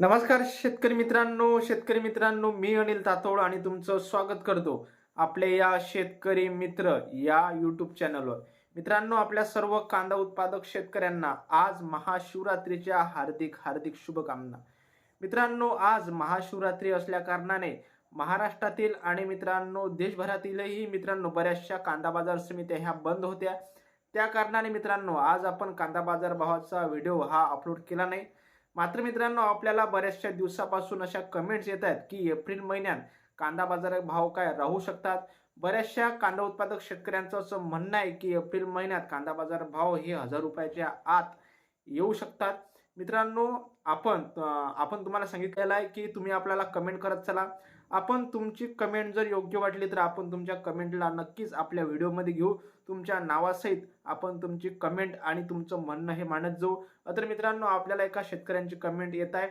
नमस्कार शेतकरी मित्रांनो शेतकरी मित्रांनो मी अनिल तातोड आणि तुमचं स्वागत करतो आपले या शेतकरी मित्र या यूट्यूब चॅनलवर मित्रांनो आपल्या सर्व कांदा उत्पादक शेतकऱ्यांना आज महाशिवरात्रीच्या हार्दिक हार्दिक शुभकामना. मित्रांनो आज महाशिवरात्री असल्या कारणाने महाराष्ट्रातील आणि मित्रांनो देशभरातीलही मित्रांनो बऱ्याचशा कांदा बाजार समित्या ह्या बंद होत्या. त्या कारणाने मित्रांनो आज आपण कांदा बाजार भावाचा व्हिडिओ हा अपलोड केला नाही. मात्र मित्रांनो आपल्याला बऱ्याचशा दिवसापासून अशा कमेंट्स येत आहेत की एप्रिल महिन्यात कांदा बाजारात भाव काय राहू शकतात? बऱ्याचशा कांदा उत्पादक शेतकऱ्यांचं असं म्हणणं आहे की एप्रिल महिन्यात कांदा बाजार भाव हे हजार रुपयाच्या आत येऊ शकतात. मित्रांनो आपण आपण तुम्हाला सांगितलेलं आहे की तुम्ही आपल्याला कमेंट करत चला. आपण तुमची कमेंट जर योग्य वाटली तर आपण तुमच्या कमेंटला नक्कीच आपल्या व्हिडिओमध्ये घेऊ. तुमच्या नावासहित आपण तुमची कमेंट आणि तुमचं म्हणणं हे मानत जाऊ. तर मित्रांनो आपल्याला एका शेतकऱ्यांची कमेंट येत आहे.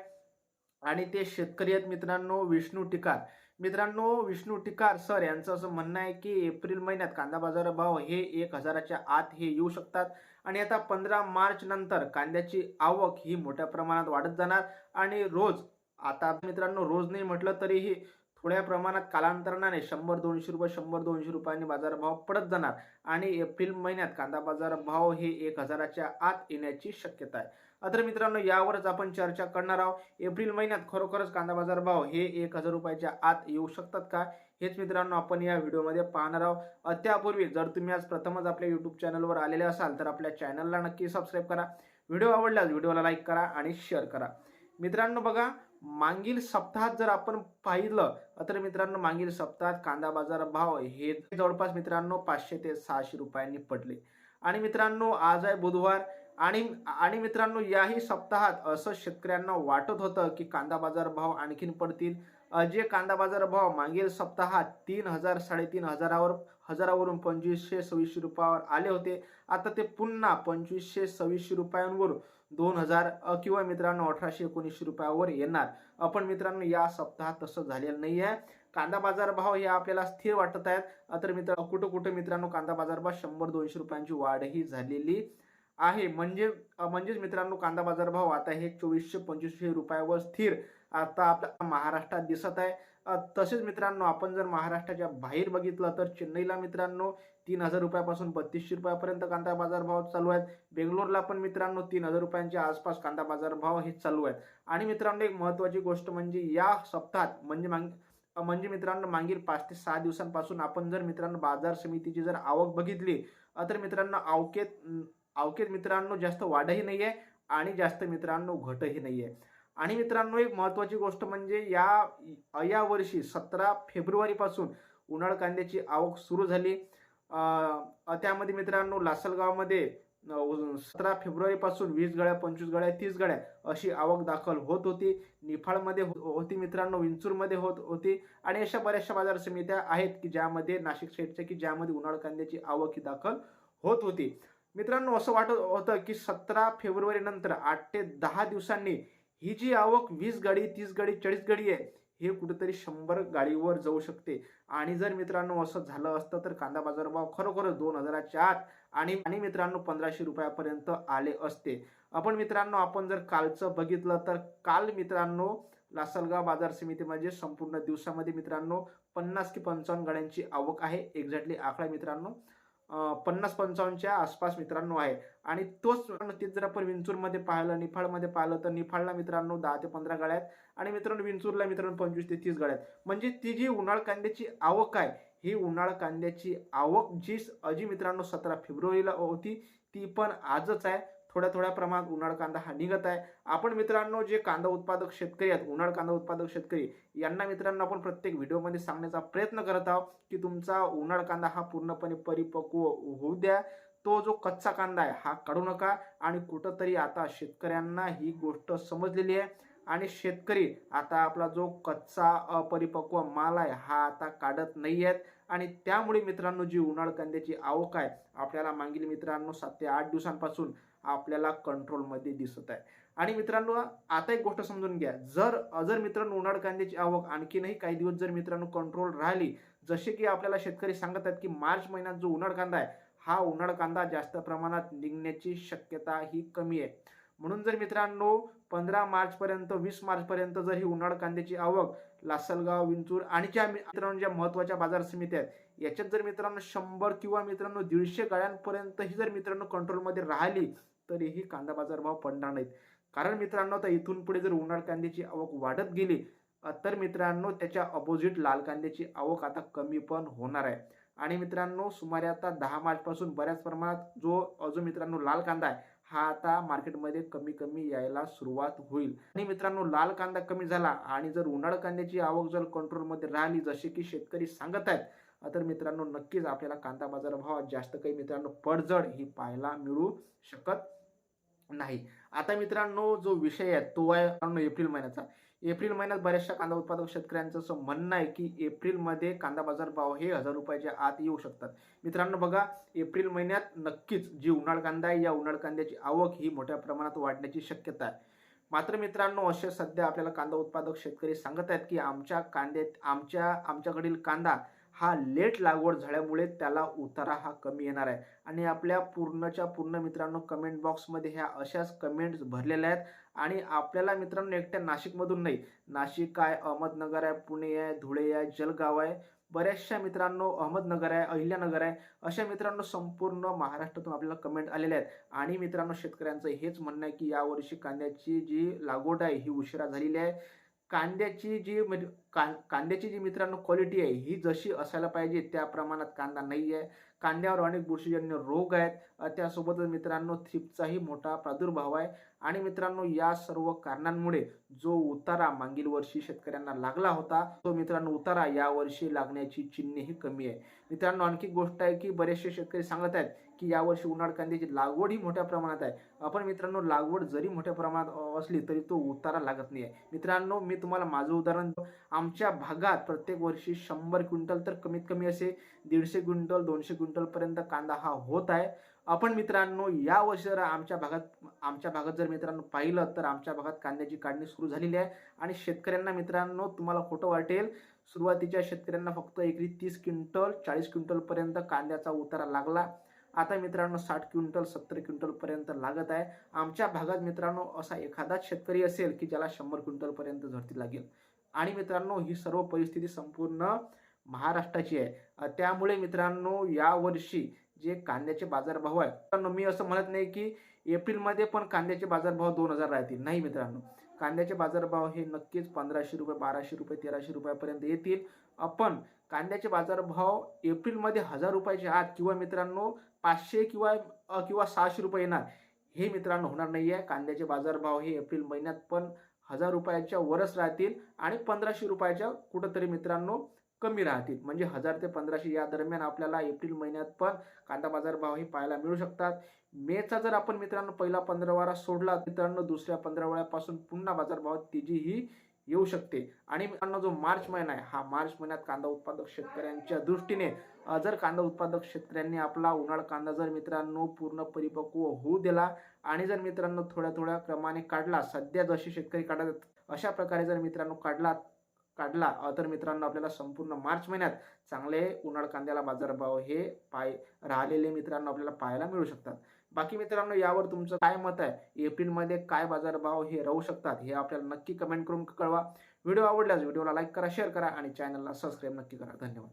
आणि ते शेतकरी आहेत मित्रांनो विष्णू टिकार. मित्रांनो विष्णू टिकार सर यांचं असं म्हणणं आहे की एप्रिल महिन्यात कांदा बाजार भाव हे एक हजाराच्या आत हे येऊ शकतात. आणि आता पंधरा मार्च नंतर कांद्याची आवक ही मोठ्या प्रमाणात वाढत जाणार. आणि रोज आता मित्रांनो रोज नाही म्हटलं तरीही थोड्या प्रमाणात कालांतराने शंभर दोनशे रुपये शंभर दोनशे रुपयांनी बाजारभाव पडत जाणार आणि एप्रिल महिन्यात कांदा बाजार भाव हे एक हजाराच्या आत येण्याची शक्यता आहे. तर मित्रांनो यावरच आपण चर्चा करणार आहोत. एप्रिल महिन्यात खरोखरच कांदा बाजार भाव हे एक हजार रुपयाच्या आत येऊ शकतात का? हेच मित्रांनो आपण या व्हिडिओमध्ये पाहणार आहोत. त्यापूर्वी जर तुम्ही आज प्रथमच आपल्या यूट्यूब चॅनलवर आलेले असाल तर आपल्या चॅनलला नक्की सबस्क्राईब करा. व्हिडिओ आवडल्यास व्हिडिओला लाईक करा आणि शेअर करा. मित्रांनो बघा मागील सप्ताहात जर आपण पाहिलं तर मित्रांनो मागील सप्ताहात कांदा बाजार भाव हे जवळपास मित्रांनो पाचशे ते सहाशे रुपयांनी पडले. आणि मित्रांनो आज आहे बुधवार आणि आणि मित्रांनो याही सप्ताहात असं शेतकऱ्यांना वाटत होतं की कांदा बाजार भाव आणखीन पडतील. जे कांदा बाजार भाव मागील सप्ताहात तीन हजार साडेतीन हजारावर हजारावरून पंचवीसशे सव्वीसशे रुपयावर आले होते. आता ते पुन्हा पंचवीसशे सव्वीसशे रुपयांवरून दोन हजार किंवा मित्रांनो अठराशे एकोणीसशे रुपयावर येणार. आपण मित्रांनो या सप्ताहात तसं झालेलं नाही आहे कांदा बाजार भाव हे आपल्याला स्थिर वाटत आहेत. तर मित्र कुठं कुठं मित्रांनो कांदा बाजार भाव शंभर दोनशे रुपयांची वाढही झालेली आहे. म्हणजे म्हणजेच मित्रांनो कांदा बाजार भाव आता हे चोवीसशे पंचवीसशे रुपयावर स्थिर आता आपल्या महाराष्ट्रात दिसत आहे. तसेच मित्रांनो आपण जर महाराष्ट्राच्या बाहेर बघितलं तर चेन्नईला मित्रांनो तीन हजार रुपयापासून बत्तीसशे रुपयापर्यंत कांदा बाजार भाव चालू आहेत. बेंगलोरला पण मित्रांनो तीन हजार रुपयांच्या आसपास कांदा बाजार भाव हे चालू आहेत. आणि मित्रांनो एक महत्त्वाची गोष्ट म्हणजे या सप्ताहात म्हणजे माग म्हणजे मित्रांनो मागील पाच ते सहा दिवसांपासून आपण जर मित्रांनो बाजार समितीची जर आवक बघितली तर मित्रांनो आवकेत अवकेत मित्रांनो जास्त वाढही नाही आहे आणि जास्त मित्रांनो घटही नाही आहे आणि मित्रांनो एक महत्त्वाची गोष्ट म्हणजे या या वर्षी सतरा फेब्रुवारीपासून उन्हाळ कांद्याची आवक सुरू झाली. त्यामध्ये मित्रांनो लासलगावमध्ये सतरा फेब्रुवारीपासून वीस गळ्या पंचवीस गळ्या तीस गळ्या अशी आवक दाखल होत होती. निफाळमध्ये हो- होती मित्रांनो विंचूरमध्ये होत होती. आणि अशा बऱ्याचशा बाजार समित्या आहेत की ज्यामध्ये नाशिक साईडच्या की ज्यामध्ये उन्हाळ कांद्याची आवक ही दाखल होत होती. मित्रांनो असं वाटत होतं की सतरा फेब्रुवारी नंतर आठ ते दहा दिवसांनी ही जी आवक वीस गाडी तीस गाडी चाळीस गाडी आहे हे कुठेतरी शंभर गाडीवर जाऊ शकते. आणि जर मित्रांनो असं झालं असतं तर कांदा बाजार भाव खरोखरच दोन हजाराच्या आत आणि आणि मित्रांनो पंधराशे रुपयापर्यंत आले असते. आपण मित्रांनो आपण जर कालचं बघितलं तर काल मित्रांनो लासलगाव बाजार समिती म्हणजे संपूर्ण दिवसामध्ये मित्रांनो पन्नास की पंचावन्न गाड्यांची आवक आहे. एक्झॅक्टली आकडा मित्रांनो पन्नास पंचावन्नच्या आसपास मित्रांनो आहे. आणि तोच मित्रांनो तेच जर आपण विंचूरमध्ये पाहिलं निफाळमध्ये पाहिलं तर निफाळला मित्रांनो दहा ते पंधरा गाड्या आहेत. आणि मित्रांनो विंचूरला मित्रांनो पंचवीस ते तीस गाड्या आहेत. म्हणजे ती जी उन्हाळ कांद्याची आवक आहे ही उन्हाळ कांद्याची आवक जी जी मित्रांनो सतरा फेब्रुवारीला होती ती पण आजच आहे. थोड्या थोड्या प्रमाणात उन्हाळ कांदा हा निघत आहे. आपण मित्रांनो जे कांदा उत्पादक शेतकरी आहेत उन्हाळ कांदा उत्पादक शेतकरी यांना मित्रांनो आपण प्रत्येक व्हिडिओमध्ये सांगण्याचा प्रयत्न करत आहोत की तुमचा उन्हाळ कांदा हा पूर्णपणे परिपक्व होऊ द्या. तो जो कच्चा कांदा आहे हा काढू नका आणि कुठंतरी आता शेतकऱ्यांना ही गोष्ट समजलेली आहे. आणि शेतकरी आता आपला जो कच्चा अपरिपक्व माल आहे हा आता काढत नाही आहेत. आणि त्यामुळे मित्रांनो जी उन्हाळ कांद्याची आवक आहे आपल्याला मागील मित्रांनो सात ते आठ दिवसांपासून आपल्याला कंट्रोलमध्ये दिसत आहे. आणि मित्रांनो आता एक गोष्ट समजून घ्या. जर जर मित्रांनो उन्हाळ कांद्याची आवक आणखीनही काही दिवस जर मित्रांनो कंट्रोल राहिली जसे की आपल्याला शेतकरी सांगत आहेत की मार्च महिन्यात जो उन्हाळ कांदा आहे हा उन्हाळ कांदा जास्त प्रमाणात निघण्याची शक्यता ही कमी आहे. म्हणून जर मित्रांनो पंधरा मार्चपर्यंत वीस मार्चपर्यंत जर ही उन्हाळ कांद्याची आवक लासलगाव विंचूर आणि ज्या मित्रांनो ज्या महत्त्वाच्या बाजार समिती आहेत याच्यात जर मित्रांनो शंभर किंवा मित्रांनो दीडशे गाड्यांपर्यंत ही जर मित्रांनो कंट्रोलमध्ये राहिली तरीही कांदा बाजार भाव पडणार नाहीत. कारण मित्रांनो आता इथून पुढे जर उन्हाळ कांद्याची आवक वाढत गेली तर मित्रांनो त्याच्या अपोजिट लाल कांद्याची आवक आता कमी पण होणार आहे. आणि मित्रांनो सुमारे आता दहा मार्चपासून बऱ्याच प्रमाणात जो जो मित्रांनो लाल कांदा आहे हा आता मार्केटमध्ये कमी कमी यायला सुरुवात होईल. आणि मित्रांनो लाल कांदा कमी झाला आणि जर उन्हाळ कांद्याची आवक जर कंट्रोलमध्ये राहिली जसे की शेतकरी सांगत आहेत तर मित्रांनो नक्कीच आपल्याला कांदा बाजारभावात जास्त काही मित्रांनो पडझड ही पाहायला मिळू शकत नाही. आता मित्रांनो जो विषय आहे तो आहे मित्रांनो एप्रिल महिन्याचा. एप्रिल महिन्यात बऱ्याचशा कांदा उत्पादक शेतकऱ्यांचं असं म्हणणं आहे की एप्रिलमध्ये कांदा बाजार भाव हे हजार रुपयाच्या आत येऊ शकतात. मित्रांनो बघा एप्रिल महिन्यात नक्कीच जी उन्हाळ कांदा आहे या उन्हाळ कांद्याची आवक ही मोठ्या प्रमाणात वाढण्याची शक्यता आहे. मात्र मित्रांनो असे सध्या आपल्याला कांदा उत्पादक शेतकरी सांगत आहेत की आमच्या कांद्यात आमच्या आमच्याकडील कांदा हा लेट लागवड झाल्यामुळे त्याला उतारा हा कमी येणार आहे. आणि आपल्या पूर्णच्या पूर्ण मित्रांनो कमेंट बॉक्समध्ये ह्या अशाच कमेंट्स भरलेल्या आहेत. आणि आपल्याला मित्रांनो एकट्या नाशिकमधून नाही नाशिक आहे अहमदनगर आहे पुणे आहे धुळे आहे जलगाव आहे. बऱ्याचशा मित्रांनो अहमदनगर आहे अहिल्यानगर आहे. अशा मित्रांनो संपूर्ण महाराष्ट्रातून आपल्याला कमेंट आलेल्या आहेत. आणि मित्रांनो शेतकऱ्यांचं हेच म्हणणं आहे की यावर्षी कांद्याची जी लागवड आहे ही उशिरा झालेली आहे. कांद्याची जी म्हणजे कां कांद्याची जी मित्रांनो क्वालिटी आहे ही जशी असायला पाहिजे त्या प्रमाणात कांदा नाही आहे कांद्यावर अनेक बुरशीजन्य रोग आहेत. त्यासोबतच मित्रांनो थ्रिपचाही मोठा प्रादुर्भाव आहे. आणि मित्रांनो या सर्व कारणांमुळे जो उतारा मागील वर्षी शेतकऱ्यांना लागला होता तो मित्रांनो उतारा या वर्षी लागण्याची चिन्हेही कमी आहे. मित्रांनो आणखी गोष्ट आहे की बरेचसे शेतकरी सांगत आहेत की यावर्षी उन्हाळ कांद्याची लागवड ही मोठ्या प्रमाणात आहे. आपण मित्रांनो लागवड जरी मोठ्या प्रमाणात असली तरी तो उतारा लागत नाही आहे. मित्रांनो मी तुम्हाला माझं उदाहरण आमच्या भागात प्रत्येक वर्षी शंभर क्विंटल तर कमीत कमी असे दीडशे क्विंटल दोनशे क्विंटलपर्यंत कांदा हा होत आहे. आपण मित्रांनो या वर्षी जर आमच्या भागात आमच्या भागात जर मित्रांनो पाहिलं तर आमच्या भागात कांद्याची काढणी सुरू झालेली आहे. आणि शेतकऱ्यांना मित्रांनो तुम्हाला खोटं वाटेल. सुरुवातीच्या शेतकऱ्यांना फक्त एकरी तीस क्विंटल चाळीस क्विंटलपर्यंत कांद्याचा उतारा लागला. आता मित्रांनो साठ क्विंटल सत्तर क्विंटलपर्यंत लागत आहे. आमच्या भागात मित्रांनो असा एखादाच शेतकरी असेल की ज्याला शंभर क्विंटलपर्यंत झडती लागेल. आणि मित्रांनो ही सर्व परिस्थिती संपूर्ण महाराष्ट्राची आहे. त्यामुळे मित्रांनो यावर्षी जे कांद्याचे बाजारभाव आहे मित्रांनो मी असं म्हणत नाही की एप्रिलमध्ये पण कांद्याचे बाजारभाव दोन हजार राहतील. नाही मित्रांनो. कांद्याचे बाजारभाव हे नक्कीच पंधराशे रुपये बाराशे रुपये तेराशे रुपयापर्यंत येतील. आपण कांद्याचे बाजारभाव एप्रिलमध्ये हजार रुपयाच्या आत किंवा मित्रांनो पाचशे किंवा किंवा सहाशे रुपये येणार हे मित्रांनो होणार नाही आहे कांद्याचे बाजारभाव हे एप्रिल महिन्यात पण हजार रुपयाच्या वरच राहतील आणि पंधराशे रुपयाच्या कुठंतरी मित्रांनो कमी राहतील. म्हणजे हजार ते पंधराशे या दरम्यान आपल्याला एप्रिल महिन्यात पण कांदा बाजारभाव हे पाहायला मिळू शकतात. मेचा जर आपण मित्रांनो पहिला पंधरावारा सोडला मित्रांनो दुसऱ्या पंधरवाड्यापासून पुन्हा बाजारभावात तेजी ही येऊ शकते. आणि मित्रांनो जो मार्च महिना आहे हा मार्च महिन्यात कांदा उत्पादक शेतकऱ्यांच्या दृष्टीने जर कांदा उत्पादक शेतकऱ्यांनी आपला उन्हाळ कांदा जर मित्रांनो पूर्ण परिपक्व होऊ दिला आणि जर मित्रांनो थोड्या थोड्या क्रमाने काढला सध्या जसे शेतकरी काढत अशा प्रकारे जर मित्रांनो काढला काढला तर मित्रांनो आपल्याला संपूर्ण मार्च महिन्यात चांगले उन्हाळ कांद्याला बाजारभाव हे पाय राहिलेले मित्रांनो आपल्याला पाहायला मिळू शकतात. बाकी मित्रांनो यावर तुमचं काय मत आहे? एप्रिलमध्ये काय बाजारभाव हे राहू शकतात हे आपल्याला नक्की कमेंट करून कळवा. व्हिडिओ आवडल्यास व्हिडिओला लाईक करा शेअर करा आणि चॅनलला सबस्क्राईब नक्की करा. धन्यवाद.